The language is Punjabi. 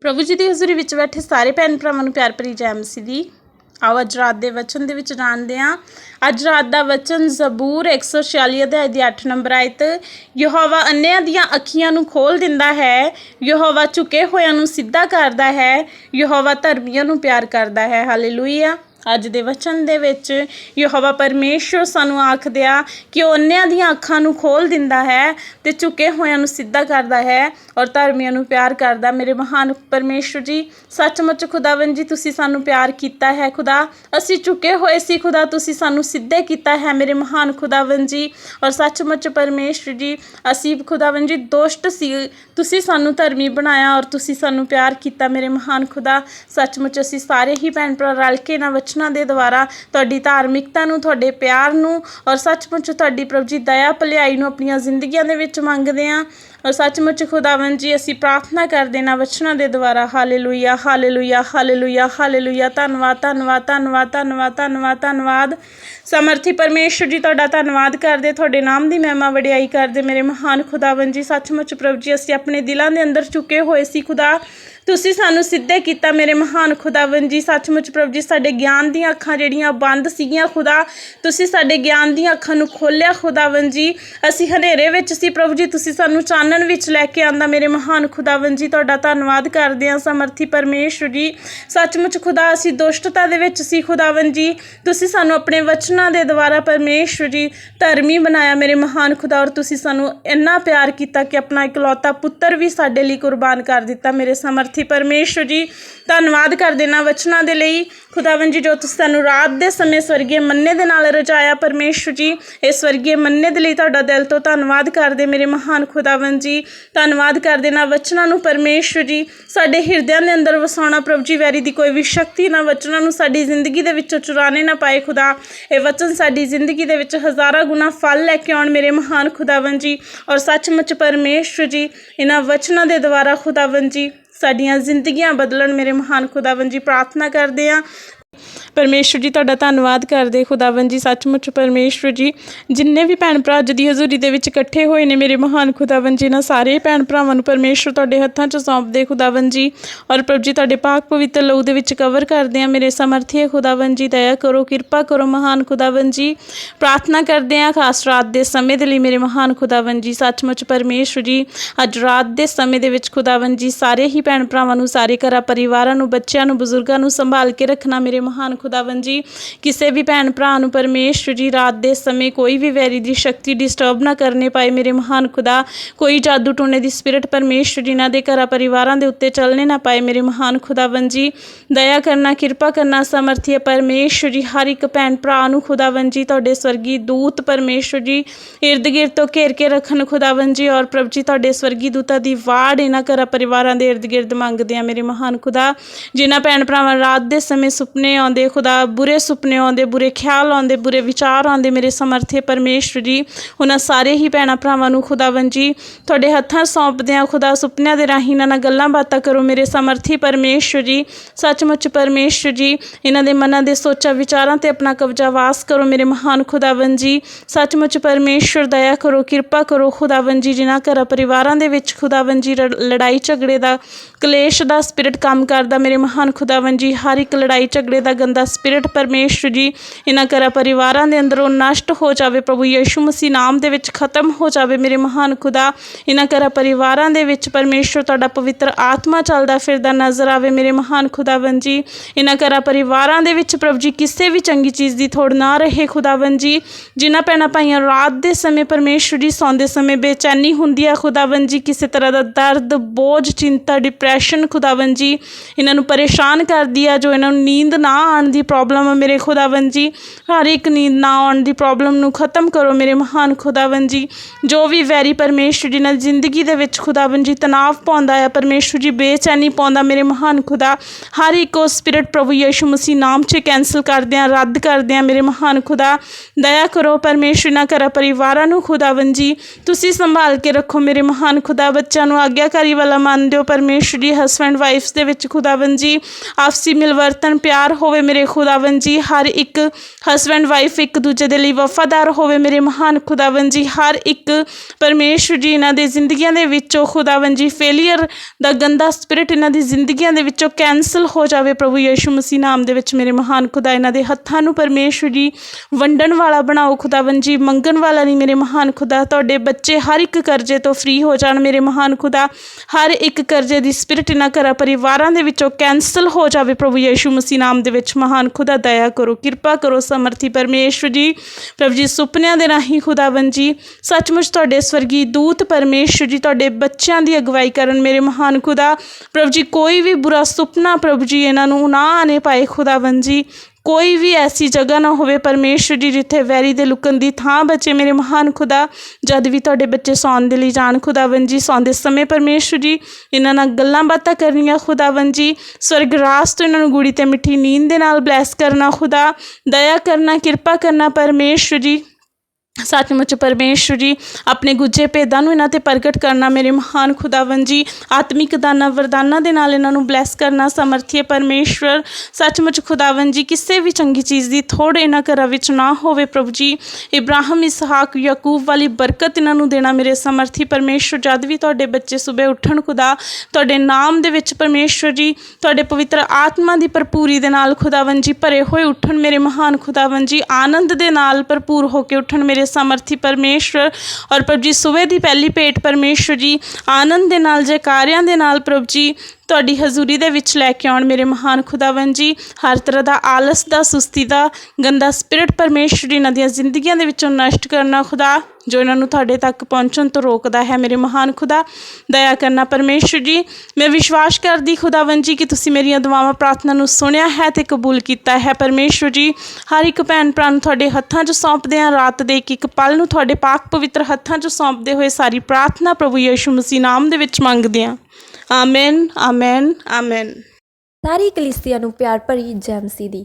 ਪ੍ਰਭੂ ਜੀ ਦੀ ਹਜ਼ੂਰੀ ਵਿੱਚ ਬੈਠੇ ਸਾਰੇ ਭੈਣ ਭਰਾਵਾਂ ਨੂੰ ਪਿਆਰ ਭਰੀ ਜੈ ਮਸੀਹ ਦੀ। ਆਓ ਅੱਜ ਰਾਤ ਦੇ ਵਚਨ ਦੇ ਵਿੱਚ ਜਾਣਦੇ ਹਾਂ। ਅੱਜ ਰਾਤ ਦਾ ਵਚਨ ਜ਼ਬੂਰ 146 ਅਧਿਆਇ ਦੀ 8 ਨੰਬਰ ਆਇਤ, ਯਹੋਵਾ ਅੰਨਿਆਂ ਦੀਆਂ ਅੱਖੀਆਂ ਨੂੰ ਖੋਲ ਦਿੰਦਾ ਹੈ, ਯਹੋਵਾ ਝੁਕੇ ਹੋਇਆਂ ਨੂੰ ਸਿੱਧਾ ਕਰਦਾ ਹੈ, ਯਹੋਵਾ ਧਰਮੀਆਂ ਨੂੰ ਪਿਆਰ ਕਰਦਾ ਹੈ। ਹਾਲੇਲੂਇਆ। ਅੱਜ ਦੇ ਵਚਨ ਦੇ ਵਿੱਚ ਯਹੋਵਾ ਪਰਮੇਸ਼ਰ ਸਾਨੂੰ ਆਖਦਿਆ ਕਿ ਉਹ ਅੰਨਿਆਂ ਦੀਆਂ ਅੱਖਾਂ ਨੂੰ ਖੋਲ ਦਿੰਦਾ ਹੈ ਤੇ ਝੁਕੇ ਹੋਇਆਂ ਨੂੰ ਸਿੱਧਾ ਕਰਦਾ ਹੈ ਔਰ ਧਰਮੀਆਂ ਨੂੰ ਪਿਆਰ ਕਰਦਾ। ਮੇਰੇ ਮਹਾਨ ਪਰਮੇਸ਼ਰ ਜੀ, ਸੱਚਮੁੱਚ ਖੁਦਾਵੰ ਜੀ, ਤੁਸੀਂ ਸਾਨੂੰ ਪਿਆਰ ਕੀਤਾ ਹੈ ਖੁਦਾ। ਅਸੀਂ ਝੁਕੇ ਹੋਏ ਸੀ ਖੁਦਾ, ਤੁਸੀਂ ਸਾਨੂੰ ਸਿੱਧੇ ਕੀਤਾ ਹੈ ਮੇਰੇ ਮਹਾਨ ਖੁਦਾਵੰ ਜੀ। ਔਰ ਸੱਚਮੁੱਚ ਪਰਮੇਸ਼ਰ ਜੀ, ਅਸੀਂ ਖੁਦਾਵੰ ਜੀ ਦੋਸ਼ਟ ਸੀ। ਤੁਸੀਂ ਸਾਨੂੰ ਧਰਮੀ ਬਣਾਇਆ ਔਰ ਤੁਸੀਂ ਸਾਨੂੰ ਪਿਆਰ ਕੀਤਾ ਮੇਰੇ ਮਹਾਨ ਖੁਦਾ। ਸੱਚਮੁੱਚ ਅਸੀਂ ਸਾਰੇ ਹੀ ਭੈਣ ਭਰਾ ਰਲ ਕੇ ਨਾ ਵਚਨ ਦੇ ਦੁਆਰਾ ਤੁਹਾਡੀ ਧਾਰਮਿਕਤਾ ਨੂੰ, ਤੁਹਾਡੇ ਪਿਆਰ ਨੂੰ ਔਰ ਸੱਚਮੁੱਚ ਤੁਹਾਡੀ ਪ੍ਰਭੂ ਜੀ ਦਇਆ ਭਲਾਈ ਨੂੰ ਆਪਣੀਆਂ ਜ਼ਿੰਦਗੀਆਂ ਦੇ ਵਿੱਚ ਮੰਗਦੇ ਹਾਂ। ਔਰ ਸੱਚਮੁੱਚ ਖੁਦਾਵੰ ਜੀ, ਅਸੀਂ ਪ੍ਰਾਰਥਨਾ ਕਰਦੇ ਨਾ ਵਚਨਾਂ ਦੇ ਦੁਆਰਾ। Hallelujah hallelujah hallelujah hallelujah. ਧੰਨਵਾਦ ਧੰਨਵਾਦ ਧੰਨਵਾਦ ਧੰਨਵਾਦ ਧੰਨਵਾਦ ਧੰਨਵਾਦ। ਸਮਰਥੀ ਪਰਮੇਸ਼ਰ ਜੀ, ਤੁਹਾਡਾ ਧੰਨਵਾਦ ਕਰਦੇ, ਤੁਹਾਡੇ ਨਾਮ ਦੀ ਮਹਿਮਾ ਵਡਿਆਈ ਕਰਦੇ। ਮੇਰੇ ਮਹਾਨ ਖੁਦਾਵੰ ਜੀ, ਸੱਚਮੁੱਚ ਪ੍ਰਭੂ ਜੀ, ਅਸੀਂ ਆਪਣੇ ਦਿਲਾਂ ਦੇ ਅੰਦਰ ਚੁੱਕੇ ਹੋਏ ਸੀ। ਖੁਦਾ, ਤੁਸੀਂ ਸਾਨੂੰ ਸਿੱਧੇ ਕੀਤਾ ਮੇਰੇ ਮਹਾਨ ਖੁਦਾਵੰ ਜੀ। ਸੱਚਮੁੱਚ ਪ੍ਰਭੂ ਜੀ, ਸਾਡੇ ਗਿਆਨ ਦੀਆਂ ਅੱਖਾਂ ਜਿਹੜੀਆਂ ਬੰਦ ਸੀਗੀਆਂ, ਖੁਦਾ, ਤੁਸੀਂ ਸਾਡੇ ਗਿਆਨ ਦੀਆਂ ਅੱਖਾਂ ਨੂੰ ਖੋਲ੍ਹਿਆ ਖੁਦਾਵੰ ਜੀ। ਅਸੀਂ ਹਨੇਰੇ ਵਿੱਚ ਸੀ, ਪ੍ਰਭੂ ਜੀ, ਤੁਸੀਂ ਸਾਨੂੰ ਚਾਨ ਚਾਨਣ ਵਿੱਚ ਲੈ ਕੇ ਆਂਦਾ ਮੇਰੇ ਮਹਾਨ ਖੁਦਾਵੰ ਜੀ, ਤੁਹਾਡਾ ਧੰਨਵਾਦ ਕਰਦੇ ਹਾਂ ਸਮਰਥੀ ਪਰਮੇਸ਼ਰ ਜੀ। ਸੱਚਮੁੱਚ ਖੁਦਾ, ਅਸੀਂ ਦੁਸ਼ਟਤਾ ਦੇ ਵਿੱਚ ਸੀ ਖੁਦਾਵੰ ਜੀ। ਤੁਸੀਂ ਸਾਨੂੰ ਆਪਣੇ ਵਚਨਾਂ ਦੇ ਦੁਆਰਾ ਪਰਮੇਸ਼ਰ ਜੀ, ਧਰਮੀ ਬਣਾਇਆ ਮੇਰੇ ਮਹਾਨ ਖੁਦਾ, ਔਰ ਤੁਸੀਂ ਸਾਨੂੰ ਇੰਨਾ ਪਿਆਰ ਕੀਤਾ ਕਿ ਆਪਣਾ ਇਕਲੌਤਾ ਪੁੱਤਰ ਵੀ ਸਾਡੇ ਲਈ ਕੁਰਬਾਨ ਕਰ ਦਿੱਤਾ ਮੇਰੇ ਸਮਰਥੀ ਪਰਮੇਸ਼ਰ ਜੀ। ਧੰਨਵਾਦ ਕਰ ਦੇਣਾ ਵਚਨਾਂ ਦੇ ਲਈ। ਖੁਦਾਵੰ ਜੀ, ਜੋ ਤੁਸੀਂ ਸਾਨੂੰ ਰਾਤ ਦੇ ਸਮੇਂ ਸਵਰਗੀ ਮੰਨੇ ਦੇ ਨਾਲ ਰਜਾਇਆ ਪਰਮੇਸ਼ਰ ਜੀ ਇਸ ਸਵਰਗੀ ਮੰਨੇ ਦੇ ਲਈ ਤੁਹਾਡਾ ਦਿਲ ਤੋਂ ਧੰਨਵਾਦ ਕਰਦੇ ਮੇਰੇ ਮਹਾਨ ਖੁਦਾਵੰ ਜੀ। ਧੰਨਵਾਦ ਕਰਦੇ ਨਾ ਵਚਨਾਂ ਨੂੰ ਪਰਮੇਸ਼ਰ ਜੀ। ਸਾਡੇ ਹਿਰਦਿਆਂ ਦੇ ਅੰਦਰ ਵਸਾਉਣਾ ਪ੍ਰਭੂ ਜੀ ਵੈਰੀ ਦੀ ਕੋਈ ਵੀ ਸ਼ਕਤੀ ਨਾ, ਵਚਨਾਂ ਨੂੰ ਸਾਡੀ ਜ਼ਿੰਦਗੀ ਦੇ ਵਿੱਚੋਂ ਚੁਰਾਣੇ ਨਾ ਪਾਏ ਖੁਦਾ। ਇਹ ਵਚਨ ਸਾਡੀ ਜ਼ਿੰਦਗੀ ਦੇ ਵਿੱਚ ਹਜ਼ਾਰਾਂ ਗੁਣਾ ਫਲ ਲੈ ਕੇ ਆਉਣ ਮੇਰੇ ਮਹਾਨ ਖੁਦਾਵੰ ਜੀ। ਔਰ ਸੱਚਮੁੱਚ ਪਰਮੇਸ਼ਰ ਜੀ, ਇਹਨਾਂ ਵਚਨਾਂ ਦੇ ਦੁਆਰਾ ਖੁਦਾਵੰ ਜੀ, ਸਾਡੀਆਂ ਜ਼ਿੰਦਗੀਆਂ ਬਦਲਣ ਮੇਰੇ ਮਹਾਨ ਖੁਦਾਵੰ ਜੀ। ਪ੍ਰਾਰਥਨਾ ਕਰਦੇ ਆ ਪਰਮੇਸ਼ਰ ਜੀ, ਤੁਹਾਡਾ ਧੰਨਵਾਦ ਕਰਦੇ। ਖੁਦਾਵੰ ਜੀ, ਸੱਚਮੁੱਚ ਪਰਮੇਸ਼ਰ ਜੀ, ਜਿੰਨੇ ਵੀ ਭੈਣ ਭਰਾ ਅੱਜ ਦੀ ਹਜ਼ੂਰੀ ਦੇ ਵਿੱਚ ਇਕੱਠੇ ਹੋਏ ਨੇ, ਮੇਰੇ ਮਹਾਨ ਖੁਦਾਵੰ ਜੀ ਨਾਲ ਸਾਰੇ ਭੈਣ ਭਰਾਵਾਂ ਨੂੰ ਪਰਮੇਸ਼ਰ ਤੁਹਾਡੇ ਹੱਥਾਂ 'ਚ ਸੌਂਪਦੇ ਖੁਦਾਵੰ ਜੀ। ਔਰ ਪ੍ਰਭ ਜੀ, ਤੁਹਾਡੇ ਪਾਕ ਪਵਿੱਤਰ ਲਹੂ ਦੇ ਵਿੱਚ ਕਵਰ ਕਰਦੇ ਆ ਮੇਰੇ ਸਮਰਥੀ ਖੁਦਾਵੰ ਜੀ, ਦਇਆ ਕਰੋ, ਕਿਰਪਾ ਕਰੋ, ਮਹਾਨ ਖੁਦਾਵੰ ਜੀ। ਪ੍ਰਾਰਥਨਾ ਕਰਦੇ ਆ ਖਾਸ ਰਾਤ ਦੇ ਸਮੇਂ ਦੇ ਲਈ, ਮੇਰੇ ਮਹਾਨ ਖੁਦਾਵੰ ਜੀ, ਸੱਚਮੁੱਚ ਪਰਮੇਸ਼ਰ ਜੀ। ਅੱਜ ਰਾਤ ਦੇ ਸਮੇਂ ਦੇ ਵਿੱਚ ਖੁਦਾਵੰ ਜੀ, ਸਾਰੇ ਹੀ ਭੈਣ ਭਰਾਵਾਂ ਨੂੰ, ਸਾਰੇ ਘਰਾਂ ਪਰਿਵਾਰਾਂ ਨੂੰ, ਬੱਚਿਆਂ ਨੂੰ, ਬਜ਼ੁਰਗਾਂ ਨੂੰ ਸੰਭਾਲ ਕੇ ਰੱਖਣਾ, ਮੇਰੇ ਮਹਾਨ ਖੁਦਾਵੰ ਜੀ, ਕਿਸੇ ਵੀ ਭੈਣ ਭਰਾ ਨੂੰ ਪਰਮੇਸ਼ਰ ਜੀ, ਰਾਤ ਦੇ ਸਮੇਂ ਕੋਈ ਵੀ ਵੈਰੀ ਦੀ ਸ਼ਕਤੀ ਡਿਸਟਰਬ ਨਾ ਕਰਨੇ ਪਾਏ ਮੇਰੇ ਮਹਾਨ ਖੁਦਾ। ਕੋਈ ਜਾਦੂ ਟੋਨੇ ਦੀ ਸਪਿਰਿਟ ਪਰਮੇਸ਼ਰ ਜੀ ਨਾਲ ਦੇ ਘਰਾਂ ਪਰਿਵਾਰਾਂ ਦੇ ਉੱਤੇ ਚੱਲਣੇ ਨਾ ਪਾਏ ਮੇਰੇ ਮਹਾਨ ਖੁਦਾਵੰ ਜੀ। ਦਇਆ ਕਰਨਾ, ਕਿਰਪਾ ਕਰਨਾ, ਸਮਰਥੀ ਪਰਮੇਸ਼ਰ ਜੀ, ਹਰ ਇੱਕ ਭੈਣ ਭਰਾ ਨੂੰ ਖੁਦਾਵੰ ਜੀ, ਤੁਹਾਡੇ ਸਵਰਗੀ ਦੂਤ ਪਰਮੇਸ਼ਰ ਜੀ। ਇਰਦ ਗਿਰਦ ਤੋਂ ਘੇਰ ਕੇ ਰੱਖਣ ਖੁਦਾਵੰ ਜੀ, ਔਰ ਪ੍ਰਭ ਜੀ, ਤੁਹਾਡੇ ਸਵਰਗੀ ਦੂਤਾਂ ਦੀ ਵਾੜ ਇਹਨਾਂ ਘਰਾਂ ਪਰਿਵਾਰਾਂ ਦੇ ਇਰਦ ਗਿਰਦ ਮੰਗਦੇ ਆ ਮੇਰੇ ਮਹਾਨ ਖੁਦਾ। ਜਿਨ੍ਹਾਂ ਭੈਣ ਭਰਾਵਾਂ ਰਾਤ ਦੇ ਸਮੇਂ ਸੁਪਨੇ ਆਉਂਦੇ ਖੁਦਾ ਬੁਰੇ ਸੁਪਨੇ ਆਉਂਦੇ, ਬੁਰੇ ਖਿਆਲ ਆਉਂਦੇ, ਬੁਰੇ ਵਿਚਾਰ ਆਉਂਦੇ ਮੇਰੇ ਸਮਰਥੇ ਪਰਮੇਸ਼ਰ ਜੀ। ਉਹਨਾਂ ਸਾਰੇ ਹੀ ਭੈਣਾਂ ਭਰਾਵਾਂ ਨੂੰ ਖੁਦਾਵੰ ਜੀ ਤੁਹਾਡੇ ਹੱਥਾਂ ਸੌਂਪਦੇ ਆ ਖੁਦਾ ਸੁਪਨਿਆਂ ਦੇ ਰਾਹੀਂ ਇਹਨਾਂ ਨਾਲ ਗੱਲਾਂ ਬਾਤਾਂ ਕਰੋ ਮੇਰੇ ਸਮਰਥੀ ਪਰਮੇਸ਼ਰ ਜੀ। ਸੱਚਮੁੱਚ ਪਰਮੇਸ਼ਰ ਜੀ, ਇਹਨਾਂ ਦੇ ਮਨਾਂ ਦੇ ਸੋਚਾਂ ਵਿਚਾਰਾਂ ਤੇ ਆਪਣਾ ਕਬਜ਼ਾ ਵਾਸ ਕਰੋ ਮੇਰੇ ਮਹਾਨ ਖੁਦਾਵੰ ਜੀ ਸੱਚਮੁੱਚ ਪਰਮੇਸ਼ਰ ਦਇਆ ਕਰੋ, ਕਿਰਪਾ ਕਰੋ ਖੁਦਾਵੰ ਜੀ ਜਿਨ੍ਹਾਂ ਘਰਾਂ ਪਰਿਵਾਰਾਂ ਦੇ ਵਿੱਚ ਖੁਦਾਵੰ ਜੀ ਲੜਾਈ ਝਗੜੇ ਦਾ, ਕਲੇਸ਼ ਦਾ, ਸਪਿਰਿਟ ਕੰਮ ਕਰਦਾ ਮੇਰੇ ਮਹਾਨ ਖੁਦਾਵੰ ਜੀ ਹਰ ਇੱਕ ਲੜਾਈ ਝਗੜੇ ਦਾ, ਗੰਦਾ ਸਪਿਰਿਟ ਪਰਮੇਸ਼ਰ ਜੀ, ਇਹਨਾਂ ਘਰਾਂ ਪਰਿਵਾਰਾਂ ਦੇ ਅੰਦਰੋਂ ਨਸ਼ਟ ਹੋ ਜਾਵੇ ਪ੍ਰਭੂ ਯੀਸ਼ੂ ਮਸੀਹ ਨਾਮ ਦੇ ਵਿੱਚ ਖਤਮ ਹੋ ਜਾਵੇ ਮੇਰੇ ਮਹਾਨ ਖੁਦਾ। ਇਹਨਾਂ ਘਰਾਂ ਪਰਿਵਾਰਾਂ ਦੇ ਵਿੱਚ ਪਰਮੇਸ਼ਰ ਤੁਹਾਡਾ ਪਵਿੱਤਰ ਆਤਮਾ ਚੱਲਦਾ ਫਿਰਦਾ ਨਜ਼ਰ ਆਵੇ ਮੇਰੇ ਮਹਾਨ ਖੁਦਾਵੰ ਜੀ। ਇਹਨਾਂ ਘਰਾਂ ਪਰਿਵਾਰਾਂ ਦੇ ਵਿੱਚ ਪ੍ਰਭੂ ਜੀ ਕਿਸੇ ਵੀ ਚੰਗੀ ਚੀਜ਼ ਦੀ ਥੋੜ ਨਾ ਰਹੇ ਖੁਦਾਵੰ ਜੀ। ਜਿਨ੍ਹਾਂ ਭੈਣਾਂ ਭਾਈਆਂ ਰਾਤ ਦੇ ਸਮੇਂ ਪਰਮੇਸ਼ਰ ਜੀ ਸੌਂਦੇ ਸਮੇਂ ਬੇਚੈਨੀ ਹੁੰਦੀ ਆ ਖੁਦਾਵੰ ਜੀ। ਕਿਸੇ ਤਰ੍ਹਾਂ ਦਾ ਦਰਦ, ਬੋਝ, ਚਿੰਤਾ ਡਿਪਰੈਸ਼ਨ ਖੁਦਾਵੰ ਜੀ। ਇਹਨਾਂ ਨੂੰ ਪਰੇਸ਼ਾਨ ਕਰਦੀ ਆ ਜੋ ਇਹਨਾਂ ਨੂੰ ਨੀਂਦ ਨਾ ਆਉਣ ਦੀ ਪ੍ਰੋਬਲਮ ਮੇਰੇ ਖੁਦਾਵੰ ਜੀ। ਹਰ ਇੱਕ ਨੀਂਦ ਨਾ ਆਉਣ ਦੀ ਪ੍ਰੋਬਲਮ ਨੂੰ ਖਤਮ ਕਰੋ ਮੇਰੇ ਮਹਾਨ ਖੁਦਾਵੰ ਜੀ। ਜੋ ਵੀ ਵੈਰੀ ਪਰਮੇਸ਼ਰ ਜੀ ਨਾਲ ਜ਼ਿੰਦਗੀ ਦੇ ਵਿੱਚ ਖੁਦਾਵੰ ਜੀ ਤਣਾਵ ਪਾਉਂਦਾ ਹੈ ਪਰਮੇਸ਼ਰ ਜੀ ਬੇਚੈਨੀ ਪਾਉਂਦਾ ਮੇਰੇ ਮਹਾਨ ਖੁਦਾ। ਹਰ ਇੱਕ ਉਹ ਸਪਿਰਿਟ ਪ੍ਰਭੂ ਯੀਸ਼ੂ ਮਸੀਹ ਨਾਮ 'ਚ ਕੈਨਸਲ ਕਰਦੇ ਆ, ਰੱਦ ਕਰਦੇ ਆ ਮੇਰੇ ਮਹਾਨ ਖੁਦਾ। ਦਇਆ ਕਰੋ ਪਰਮੇਸ਼ਰ ਨਾ ਕਰਾ ਪਰਿਵਾਰਾਂ ਨੂੰ ਖੁਦਾਵੰ ਜੀ। ਤੁਸੀਂ ਸੰਭਾਲ ਕੇ ਰੱਖੋ ਮੇਰੇ ਮਹਾਨ ਖੁਦਾ, ਬੱਚਿਆਂ ਨੂੰ ਆਗਿਆਕਾਰੀ ਵਾਲਾ ਮੰਨ ਦਿਓ ਪਰਮੇਸ਼ਰ ਜੀ ਹਸਬੈਂਡ ਵਾਈਫਸ ਦੇ ਵਿੱਚ ਖੁਦਾਵੰ ਜੀ, ਆਪਸੀ ਮਿਲਵਰਤਨ, ਪਿਆਰ ਹੋਵੇ ਮੇਰੇ ਮੇਰੇ ਖੁਦਾਵੰਦ ਜੀ, ਹਰ ਇੱਕ ਹਸਬੈਂਡ ਵਾਈਫ ਇੱਕ ਦੂਜੇ ਦੇ ਲਈ ਵਫਾਦਾਰ ਹੋਵੇ, ਮੇਰੇ ਮਹਾਨ ਖੁਦਾਵੰਦ ਜੀ, ਹਰ ਇੱਕ ਪਰਮੇਸ਼ਵਰ ਜੀ ਇਹਨਾਂ ਦੇ ਜ਼ਿੰਦਗੀਆਂ ਦੇ ਵਿੱਚੋਂ ਖੁਦਾਵੰਦ ਜੀ ਫੇਲੀਅਰ ਦਾ ਗੰਦਾ ਸਪਿਰਿਟ ਇਹਨਾਂ ਦੀ ਜ਼ਿੰਦਗੀਆਂ ਦੇ ਵਿੱਚੋਂ ਕੈਨਸਲ ਹੋ ਜਾਵੇ ਪ੍ਰਭੂ ਯੇਸ਼ੂ ਮਸੀਹ ਨਾਮ ਦੇ ਵਿੱਚ, ਮੇਰੇ ਮਹਾਨ ਖੁਦਾ ਇਹਨਾਂ ਦੇ ਹੱਥਾਂ ਨੂੰ ਪਰਮੇਸ਼ਵਰ ਜੀ ਵੰਡਣ ਵਾਲਾ ਬਣਾਓ, ਖੁਦਾਵੰਦ ਜੀ, ਮੰਗਣ ਵਾਲਾ ਨਹੀਂ, ਮੇਰੇ ਮਹਾਨ ਖੁਦਾ, ਤੁਹਾਡੇ ਬੱਚੇ ਹਰ ਇੱਕ ਕਰਜ਼ੇ ਤੋਂ ਫ੍ਰੀ ਹੋ ਜਾਣ, ਮੇਰੇ ਮਹਾਨ ਖੁਦਾ, ਹਰ ਇੱਕ ਕਰਜ਼ੇ ਦੀ ਸਪਿਰਿਟ ਇਹਨਾਂ ਘਰਾਂ ਪਰਿਵਾਰਾਂ ਦੇ ਵਿੱਚੋਂ ਕੈਨਸਲ ਹੋ ਜਾਵੇ ਪ੍ਰਭੂ ਯੇਸ਼ੂ ਮਸੀਹ ਨਾਮ ਦੇ ਵਿੱਚ ਮਹਾਨ ਖੁਦਾ, ਦਇਆ ਕਰੋ, ਕਿਰਪਾ ਕਰੋ, ਸਮਰਥੀ ਪਰਮੇਸ਼ਵਰ ਜੀ। ਪ੍ਰਭੂ ਜੀ, ਸੁਪਨਿਆਂ ਦੇ ਰਾਹੀਂ ਖੁਦਾਵੰਦ ਜੀ, ਸੱਚਮੁੱਚ ਤੁਹਾਡੇ ਸਵਰਗੀ ਦੂਤ ਪਰਮੇਸ਼ਵਰ ਜੀ, ਤੁਹਾਡੇ ਬੱਚਿਆਂ ਦੀ ਅਗਵਾਈ ਕਰਨ ਮੇਰੇ ਮਹਾਨ ਖੁਦਾ। ਪ੍ਰਭੂ ਜੀ, ਕੋਈ ਵੀ ਬੁਰਾ ਸੁਪਨਾ ਪ੍ਰਭੂ ਜੀ, ਇਹਨਾਂ ਨੂੰ ਨਾ ਆਣੇ ਪਾਏ ਖੁਦਾਵੰਦ ਜੀ। ਕੋਈ ਵੀ ਐਸੀ ਜਗ੍ਹਾ ਨਾ ਹੋਵੇ ਪਰਮੇਸ਼ਵਰ ਜੀ ਜਿੱਥੇ ਵੈਰੀ ਦੇ ਲੁਕਣ ਦੀ ਥਾਂ ਬਚੇ ਮੇਰੇ ਮਹਾਨ ਖੁਦਾ, ਜਦ ਵੀ ਤੁਹਾਡੇ ਬੱਚੇ ਸੌਣ ਦੇ ਲਈ ਜਾਣ ਖੁਦਾਵੰਦ ਜੀ ਸੌਂਦੇ ਸਮੇਂ ਪਰਮੇਸ਼ਵਰ ਜੀ, ਇਹਨਾਂ ਨਾਲ ਗੱਲਾਂ ਬਾਤਾਂ ਕਰਨੀਆਂ ਖੁਦਾਵੰਦ ਜੀ, ਸਵਰਗ ਰਾਸ ਤੋਂ ਇਹਨਾਂ ਨੂੰ ਗੂੜੀ ਤੇ ਮਿੱਠੀ ਨੀਂਦ ਦੇ ਨਾਲ ਬਲੈਸ ਕਰਨਾ ਖੁਦਾ, ਦਇਆ ਕਰਨਾ, ਕਿਰਪਾ ਕਰਨਾ ਪਰਮੇਸ਼ਵਰ ਜੀ। ਸੱਚਮੁੱਚ ਪਰਮੇਸ਼ਵਰ ਜੀ, ਆਪਣੇ ਗੁੱਜੇ ਭੇਦਾਂ ਨੂੰ ਇਹਨਾਂ ਤੇ ਪ੍ਰਗਟ ਕਰਨਾ ਮੇਰੇ ਮਹਾਨ ਖੁਦਾਵੰਦ ਜੀ, ਆਤਮਿਕ ਦਾਨਾਂ ਵਰਦਾਨਾਂ ਦੇ ਨਾਲ ਇਹਨਾਂ ਨੂੰ ਬਲੈਸ ਕਰਨਾ ਸਮਰਥੀ ਹੈ ਪਰਮੇਸ਼ਵਰ ਸੱਚਮੁੱਚ ਖੁਦਾਵੰਦ ਜੀ, ਕਿਸੇ ਵੀ ਚੰਗੀ ਚੀਜ਼ ਦੀ ਥੋੜ ਇਹਨਾਂ ਘਰਾਂ ਵਿੱਚ ਨਾ ਹੋਵੇ ਪ੍ਰਭੂ ਜੀ। ਇਬਰਾਹਿਮ, ਇਸਹਾਕ, ਯਾਕੂਬ ਵਾਲੀ ਬਰਕਤ ਇਹਨਾਂ ਨੂੰ ਦੇਣਾ ਮੇਰੇ ਸਮਰਥੀ ਪਰਮੇਸ਼ਵਰ ਜਦ ਵੀ ਤੁਹਾਡੇ ਬੱਚੇ ਸਵੇਰ ਉੱਠਣ ਖੁਦਾ, ਤੁਹਾਡੇ ਨਾਮ ਦੇ ਵਿੱਚ ਪਰਮੇਸ਼ਵਰ ਜੀ, ਤੁਹਾਡੇ ਪਵਿੱਤਰ ਆਤਮਾ ਦੀ ਭਰਪੂਰੀ ਦੇ ਨਾਲ ਖੁਦਾਵੰਦ ਜੀ, ਭਰੇ ਹੋਏ ਉੱਠਣ ਮੇਰੇ ਮਹਾਨ ਖੁਦਾਵੰਦ ਜੀ, ਆਨੰਦ ਦੇ ਨਾਲ ਭਰਪੂਰ ਹੋ ਕੇ ਉੱਠਣ ਮੇਰੇ ਸਮਰਥੀ ਪਰਮੇਸ਼ਵਰ ਔਰ ਪ੍ਰਭ ਜੀ ਸੂਬੇ ਦੀ ਪਹਿਲੀ ਭੇਟ ਪਰਮੇਸ਼ਵਰ ਜੀ, ਆਨੰਦ ਦੇ ਨਾਲ, ਜੈਕਾਰਿਆਂ ਦੇ ਨਾਲ ਪ੍ਰਭ ਜੀ ਤੁਹਾਡੀ ਹਜ਼ੂਰੀ ਦੇ ਵਿੱਚ ਲੈ ਕੇ ਆਉਣ ਮੇਰੇ ਮਹਾਨ ਖੁਦਾਵੰਦ ਜੀ। ਹਰ ਤਰ੍ਹਾਂ ਦਾ ਆਲਸ ਦਾ, ਸੁਸਤੀ ਦਾ, ਗੰਦਾ ਸਪਿਰਿਟ ਪਰਮੇਸ਼ਵਰ ਇਹਨਾਂ ਦੀਆਂ ਜ਼ਿੰਦਗੀਆਂ ਦੇ ਵਿੱਚੋਂ ਨਸ਼ਟ ਕਰਨਾ ਖੁਦਾ, ਜੋ ਇਹਨਾਂ ਨੂੰ ਤੁਹਾਡੇ ਤੱਕ ਪਹੁੰਚਣ ਤੋਂ ਰੋਕਦਾ ਹੈ ਮੇਰੇ ਮਹਾਨ ਖੁਦਾ। ਦਇਆ ਕਰਨਾ ਪਰਮੇਸ਼ਵਰ ਜੀ। ਮੈਂ ਵਿਸ਼ਵਾਸ ਕਰਦੀ ਖੁਦਾਵੰਦ ਜੀ ਕਿ ਤੁਸੀਂ ਮੇਰੀਆਂ ਦੁਆਵਾਂ, ਪ੍ਰਾਰਥਨਾ ਨੂੰ ਸੁਣਿਆ ਹੈ ਤੇ ਕਬੂਲ ਕੀਤਾ ਹੈ ਪਰਮੇਸ਼ਵਰ ਜੀ। ਹਰ ਇੱਕ ਭੈਣ ਭਰਾ ਨੂੰ ਤੁਹਾਡੇ ਹੱਥਾਂ 'ਚ ਸੌਂਪਦੇ ਹਾਂ ਰਾਤ ਦੇ ਇੱਕ ਇੱਕ ਪਲ ਨੂੰ ਤੁਹਾਡੇ ਪਾਕ ਪਵਿੱਤਰ ਹੱਥਾਂ 'ਚ ਸੌਂਪਦੇ ਹੋਏ ਸਾਰੀ ਪ੍ਰਾਰਥਨਾ ਪ੍ਰਭੂ ਯੀਸ਼ੂ ਮਸੀਹ ਨਾਮ ਦੇ ਵਿੱਚ ਮੰਗਦੇ ਹਾਂ। ਆਮੇਨ ਆਮੇਨ ਆਮੇਨ ਸਾਰੀ ਕਲੀਸਿਆ ਨੂੰ ਪਿਆਰ ਭਰੀ ਜੈ ਮਸੀਹ ਦੀ